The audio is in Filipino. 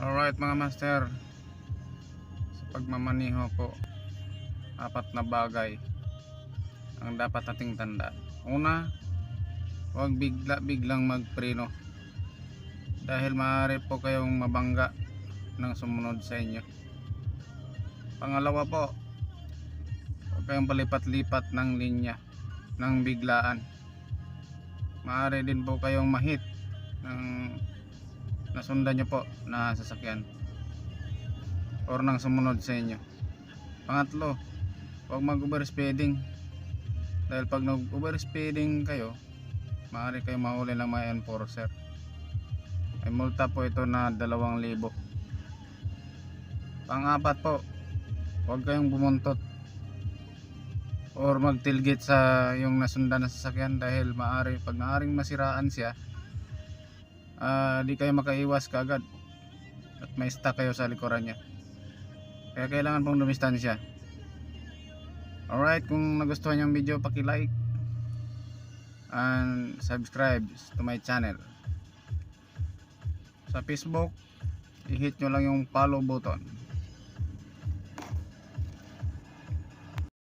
Alright mga master. Sa pagmamaniho po Apat na bagay Ang dapat nating tanda Una Huwag bigla biglang magpreno. Dahil maaari po kayong mabangga Nang sumunod sa inyo. Pangalawa po Huwag kayong palipat-lipat ng linya Nang biglaan. Maaari din po kayong mahit ng nasundan nyo po na sasakyan. Or nang sumunod sa inyo. Pangatlo huwag mag overspeeding dahil pag nag overspeeding kayo maaari kayo mahuli ng mga enforcer. May multa po ito na 2,000 pangapat po huwag kayong bumuntot. Or magtilgit sa yung nasundan na sasakyan dahil maari pag maaring masiraan siya ah, di kayo makaiwas kaagad. At may stuck kayo sa likuran niya. Kaya kailangan pong dumistansya. Alright kung nagustuhan yung video paki-like and subscribe to my channel. Sa Facebook i-hit nyo lang yung follow button